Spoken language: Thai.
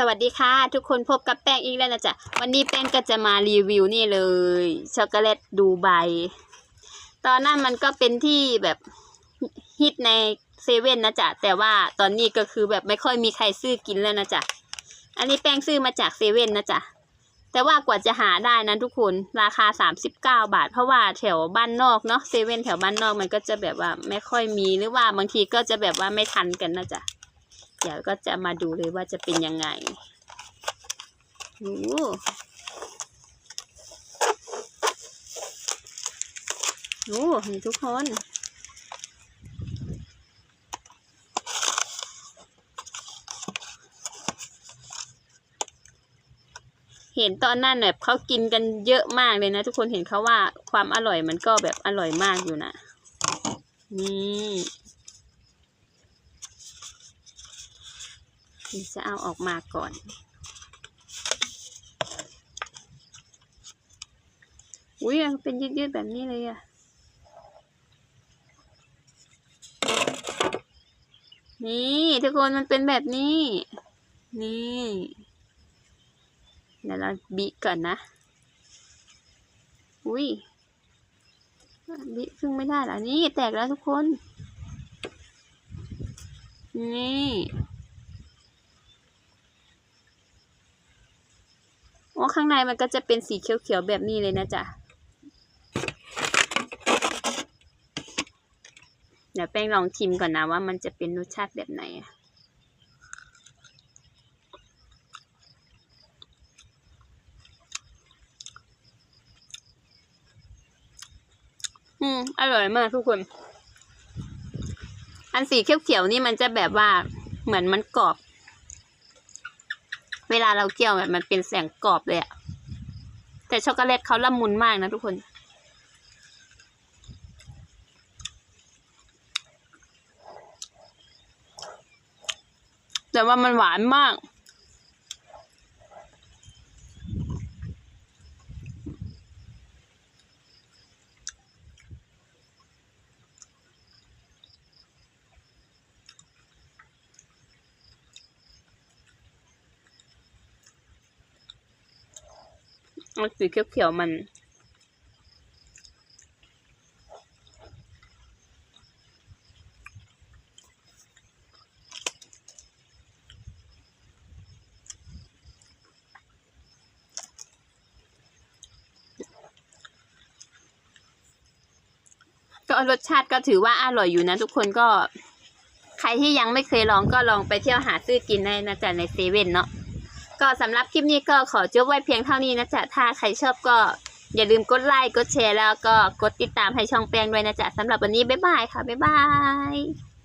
สวัสดีค่ะ ทุกคนพบกับแป้งอีกแล้วนะจ๊ะ วันนี้แป้งก็จะมารีวิวนี่เลย ช็อกโกแลตดูไบตอนนั้นมันก็เป็นที่แบบฮิตในเซเว่นนะจ๊ะ แต่ว่าตอนนี้ก็คือแบบไม่ค่อยมีใครซื้อกินแล้วนะจ๊ะ อันนี้แป้งซื้อมาจากเซเว่นนะจ๊ะ แต่ว่ากว่าจะหาได้นะทุกคนราคา39บาท เพราะว่าแถวบ้านนอกเนาะเซเว่นแถวบ้านนอกมันก็จะแบบว่าไม่ค่อยมีหรือว่าบางทีก็จะแบบว่าไม่ทันกันนะจ๊ะ เดี๋ยวก็จะมาดูเลยว่าจะเป็นยังไงโอ้โหโอ้เห็นทุกคนเห็นตอนนั้นแบบเขากินกันเยอะมากเลยนะ ทุกคนเห็นเขาว่าความอร่อยมันก็แบบอร่อยมากอยู่นะนี่เดี๋ยว จะเอาออกมาก่อน อุ้ยเป็นยืดๆแบบนี้เลยอะนี่ทุกคนมันเป็นแบบนี้ นี่ เดี๋ยวเราบีก่อนนะ อุ้ยบีครึ่งไม่ได้หรอนี่แตกแล้วทุกคน นี่ โอ้ข้างในมันก็จะเป็นสีเขียวๆแบบนี้เลยนะจ๊ะเดี๋ยวแป้งลองชิมก่อนนะว่ามันจะเป็นรสชาติแบบไหนอะอืม อร่อยมากทุกคน อันสีเขียวๆนี่มันจะแบบว่าเหมือนมันกรอบ เวลาเราเคี่ยวแบบมันเป็นแสงกรอบเลยอะแต่ช็อกโกแลตเขาละมุนมากนะทุกคน แต่ว่ามันหวานมาก มันสีเขียวๆมันก็รสชาติก็ถือว่าอร่อยอยู่นะทุกคนก็ ใครที่ยังไม่เคยลองก็ลองไปเที่ยวหาซื้อกินได้นะจ๊ะในเซเว่นเนาะ ก็สำหรับคลิปนี้ก็ขอจบไว้เพียงเท่านี้นะจ๊ะ ถ้าใครชอบก็อย่าลืมกดไลค์ กดแชร์แล้วก็กดติดตามให้ช่องแป้งด้วยนะจ๊ะสำหรับวันนี้บ๊ายบายค่ะ บ๊ายบาย